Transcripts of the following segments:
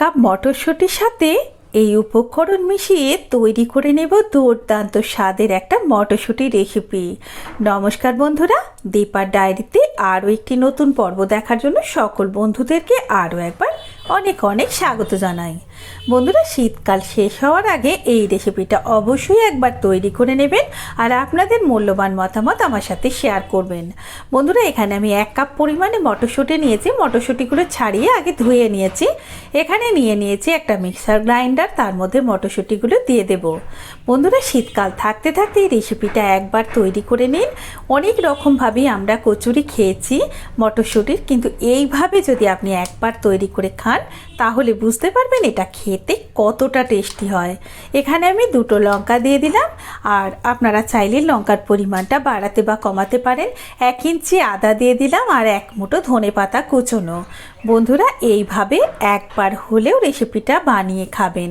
Cup মটরশুঁটির সাথে এই উপকরণ মিশিয়ে তৈরি করে নেব দুর্দান্ত স্বাদের একটা মটরশুঁটি রেসিপি নমস্কার বন্ধুরা দীপার ডায়েরিতে আরও একটি নতুন পর্ব দেখার জন্য সকল বন্ধুদেরকে আরও একবার অনেক অনেক স্বাগত জানাই। বন্ধুরা, শীতকাল শেষ হওয়ার আগে এই রেসিপিটা অবশ্যই একবার তৈরি করে নেবেন আর আপনাদের মূল্যবান মতামত আমার সাথে শেয়ার করবেন। বন্ধুরা, এখানে আমি এক কাপ পরিমাণে মটরশুঁটি নিয়েছি। মটরশুঁটিগুলো ছাড়িয়ে আগে ধুয়ে নিয়েছি। এখানে নিয়ে নিয়েছি একটা মিক্সার গ্রাইন্ডার, তার মধ্যে মটরশুঁটিগুলো দিয়ে দেব। বন্ধুরা, শীতকাল থাকতে থাকতে এই রেসিপিটা একবার তৈরি করে নিন। অনেক রকমভাবেই আমরা কচুরি খেয়েছি, মটরশুঁটির। কিন্তু এইভাবে যদি আপনি একবার তৈরি করে খান, তাহলে বুঝতে পারবেন এটা খেতে কতটা টেস্টি হয়। এখানে আমি দুটো লঙ্কা দিয়ে দিলাম, আর আপনারা চাইলে লঙ্কার পরিমাণটা বাড়াতে বা কমাতে পারেন। এক ইঞ্চি আদা দিয়ে দিলাম, আর এক মুঠো ধনে পাতা কুচোনো। বন্ধুরা, এইভাবে একবার হলেও রেসিপিটা বানিয়ে খাবেন।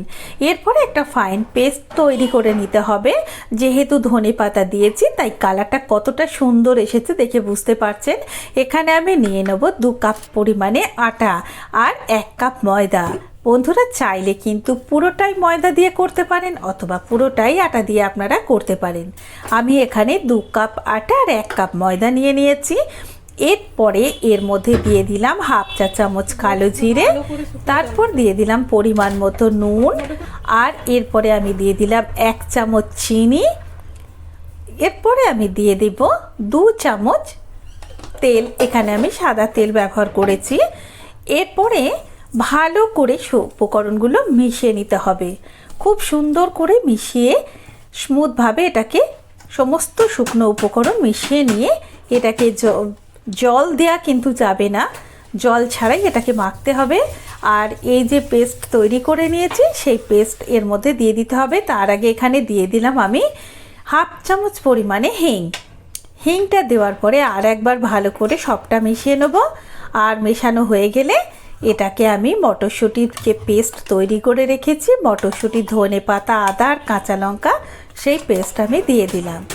এরপরে একটা ফাইন পেস্ট তৈরি করে নিতে হবে। যেহেতু ধনে পাতা দিয়েছি, তাই কালারটা কতটা সুন্দর এসেছে দেখে বুঝতে পারছেন? এখানে আমি নিয়ে নেব দু কাপ পরিমাণে আটা আর এক কাপ ময়দা। বন্ধুরা, চাইলে কিন্তু পুরোটাই ময়দা দিয়ে করতে পারেন অথবা পুরোটাই আটা দিয়ে আপনারা করতে পারেন। আমি এখানে দু কাপ আটা আর এক কাপ ময়দা নিয়ে নিয়েছি। এরপরে এর মধ্যে দিয়ে দিলাম হাফ চা চামচ কালো জিরে, তারপর দিয়ে দিলাম পরিমাণ মতো নুন, আর এরপরে আমি দিয়ে দিলাম এক চামচ চিনি। এরপরে আমি দিয়ে দেব দু চামচ তেল, এখানে আমি সাদা তেল ব্যবহার করেছি। এরপরে ভালো করে উপকরণগুলো মিশিয়ে নিতে হবে। খুব সুন্দর করে মিশিয়ে স্মুথভাবে এটাকে সমস্ত শুকনো উপকরণ মিশিয়ে নিয়ে এটাকে জল দেয়া কিন্তু যাবে না। জল ছাড়াই এটাকে মাখতে হবে। আর এই যে পেস্ট তৈরি করে নিয়েছি, সেই পেস্ট এর মধ্যে দিয়ে দিতে হবে। তার আগে এখানে দিয়ে দিলাম আমি হাফ চামচ পরিমাণে হিং। হিংটা দেওয়ার পরে আর একবার ভালো করে সবটা মিশিয়ে নেব। আর মেশানো হয়ে গেলে এটাকে আমি মটরশুঁটির যে পেস্ট তৈরি করে রেখেছি। মটরশুঁটি ধনে পাতা আদা আর কাঁচা লঙ্কা, সেই পেস্ট আমি দিয়ে দিলাম।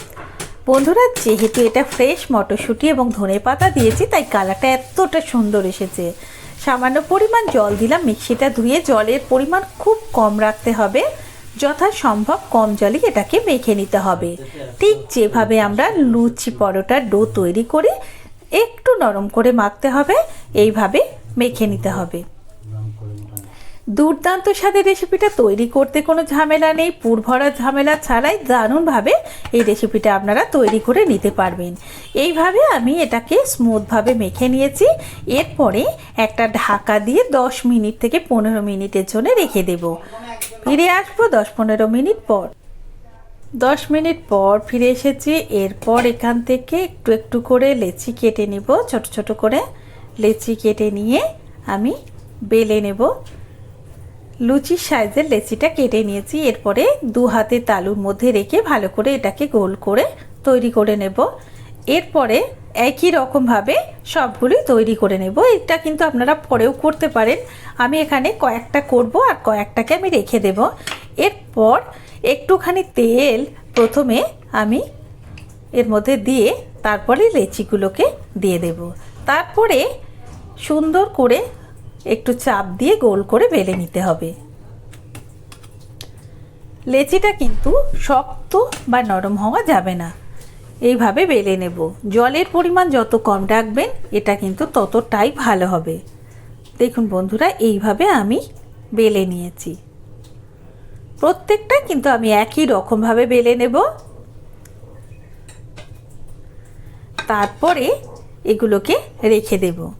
বন্ধুরা, যেহেতু এটা ফ্রেশ মটরশুঁটি এবং ধনে পাতা দিয়েছি, তাই কালারটা এতটা সুন্দর এসেছে। সামান্য পরিমাণ জল দিলাম, মিক্সিটা ধুয়ে জলের পরিমাণ খুব কম রাখতে হবে। যথাসম্ভব কম জলে এটাকে মেখে নিতে হবে। ঠিক যেভাবে আমরা লুচি পরোটার ডো তৈরি করি একটু নরম করে মাখতে হবে, এইভাবে মেখে নিতে হবে। দুর্দান্ত স্বাদের রেসিপিটা তৈরি করতে কোনো ঝামেলা নেই। পুরভরা ঝামেলা ছাড়াই দারুণভাবে এই রেসিপিটা আপনারা তৈরি করে নিতে পারবেন। এইভাবে আমি এটাকে স্মুথভাবে মেখে নিয়েছি। এরপরে একটা ঢাকা দিয়ে দশ মিনিট থেকে পনেরো মিনিটের জন্য রেখে দেব। ফিরে আসব দশ পনেরো মিনিট পর। দশ মিনিট পর ফিরে এসেছি। এরপর এখান থেকে একটু একটু করে লেচি কেটে নেব, ছোট ছোট করে। লেচি কেটে নিয়ে আমি বেলে নেব। লুচির সাইজের লেচিটা কেটে নিয়েছি। এরপরে দু হাতে তালুর মধ্যে রেখে ভালো করে এটাকে গোল করে তৈরি করে নেব। এরপরে একই রকমভাবে সবগুলোই তৈরি করে নেব। এটা কিন্তু আপনারা পরেও করতে পারেন। আমি এখানে কয়েকটা করব আর কয়েকটাকে আমি রেখে দেব। এরপর একটুখানি তেল প্রথমে আমি এর মধ্যে দিয়ে তারপরে লেচিগুলোকে দিয়ে দেব। তারপরে সুন্দর করে একটু চাপ দিয়ে গোল করে বেলে নিতে হবে। লেচিটা কিন্তু শক্ত বা নরম হওয়া যাবে না। এইভাবে বেলে নেব। জলের পরিমাণ যত কম রাখবেন, এটা কিন্তু ততটাই ভালো হবে। দেখুন বন্ধুরা, এইভাবে আমি বেলে নিয়েছি। প্রত্যেকটা কিন্তু আমি একই রকমভাবে বেলে নেব। তারপরে এগুলোকে রেখে দেব।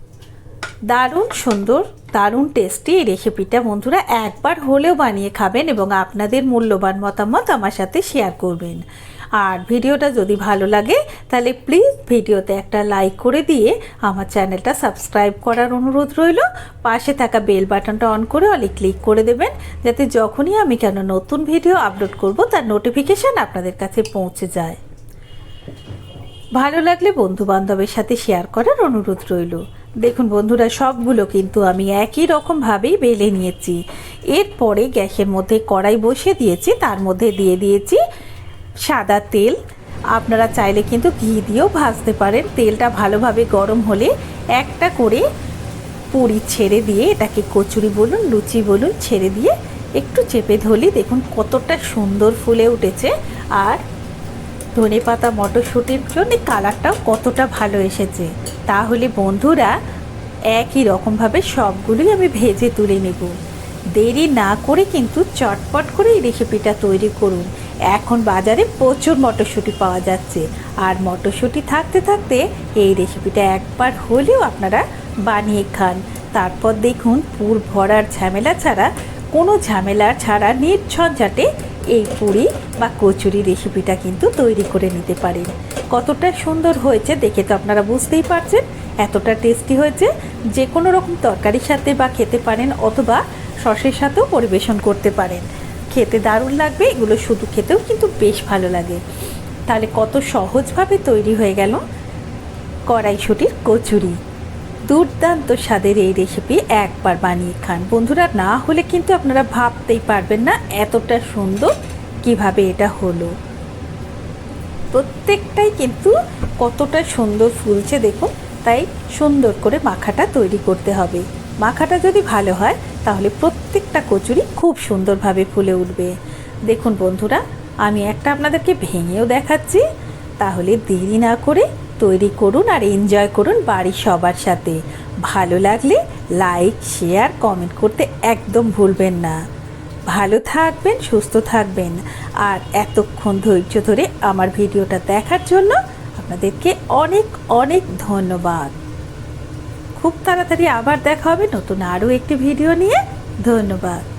দারুণ সুন্দর, দারুণ টেস্টি এই রেসিপিটা বন্ধুরা, একবার হলেও বানিয়ে খাবেন এবং আপনাদের মূল্যবান মতামত আমার সাথে শেয়ার করবেন। আর ভিডিওটা যদি ভালো লাগে, তাহলে প্লিজ ভিডিওতে একটা লাইক করে দিয়ে আমার চ্যানেলটা সাবস্ক্রাইব করার অনুরোধ রইল। পাশে থাকা বেল বাটনটা অন করে অলি ক্লিক করে দেবেন, যাতে যখনই আমি কেন নতুন ভিডিও আপলোড করব, তার নোটিফিকেশান আপনাদের কাছে পৌঁছে যায়। ভালো লাগলে বন্ধু বান্ধবের সাথে শেয়ার করার অনুরোধ রইল। দেখুন বন্ধুরা, সবগুলো কিন্তু আমি একই রকমভাবেই বেলে নিয়েছি। এরপরে গ্যাসের মধ্যে কড়াই বসিয়ে দিয়েছি, তার মধ্যে দিয়ে দিয়েছি সাদা তেল। আপনারা চাইলে কিন্তু ঘি দিয়েও ভাজতে পারেন। তেলটা ভালোভাবে গরম হলে একটা করে পুরি ছেড়ে দিয়ে এটাকে কচুরি বলুন, লুচি বলুন, ছেড়ে দিয়ে একটু চেপে ধরলি দেখুন কতটা সুন্দর ফুলে উঠেছে। আর ধনে পাতা মটরশুঁটির জন্য কালারটাও কতটা ভালো এসেছে। তাহলে বন্ধুরা, একই রকমভাবে সবগুলোই আমি ভেজে তুলে নেব। দেরি না করে কিন্তু চটপট করে এই রেসিপিটা তৈরি করুন। এখন বাজারে প্রচুর মটরশুঁটি পাওয়া যাচ্ছে। আর মটরশুঁটি থাকতে থাকতে এই রেসিপিটা একবার হলেও আপনারা বানিয়ে খান। তারপর দেখুন পুর ভরার ঝামেলা ছাড়া, কোনো ঝামেলা ছাড়া নির্ঝঞ্ঝাটে এই পুরি বা কচুরি রেসিপিটা কিন্তু তৈরি করে নিতে পারেন। কতটা সুন্দর হয়েছে দেখে তো আপনারা বুঝতেই পারছেন, এতটা টেস্টি হয়েছে। যে কোনো রকম তরকারির সাথে বা খেতে পারেন অথবা সসের সাথেও পরিবেশন করতে পারেন। খেতে দারুণ লাগবে, এগুলো শুধু খেতেও কিন্তু বেশ ভালো লাগে। তাহলে কত সহজভাবে তৈরি হয়ে গেল কড়াইশুটির কচুরি। দুর্দান্ত স্বাদের এই রেসিপি একবার বানিয়ে খান। বন্ধুরা, না হলে কিন্তু আপনারা ভাবতেই পারবেন না এতটা সুন্দর কীভাবে এটা হলো। প্রত্যেকটাই কিন্তু কতটা সুন্দর ফুলছে দেখুন, তাই সুন্দর করে মাখাটা তৈরি করতে হবে। মাখাটা যদি ভালো হয়, তাহলে প্রত্যেকটা কচুরি খুব সুন্দরভাবে ফুলে উঠবে। দেখুন বন্ধুরা, আমি একটা আপনাদেরকে ভেঙেও দেখাচ্ছি, তাহলে দেরি না করে তৈরি করুন আর এনজয় করুন বাড়ির সবার সাথে। ভালো লাগলে লাইক শেয়ার কমেন্ট করতে একদম ভুলবেন না। ভালো থাকবেন, সুস্থ থাকবেন। আর এতক্ষণ ধৈর্য ধরে আমার ভিডিওটা দেখার জন্য আপনাদেরকে অনেক অনেক ধন্যবাদ। খুব তাড়াতাড়ি আবার দেখা হবে নতুন আরও একটি ভিডিও নিয়ে। ধন্যবাদ।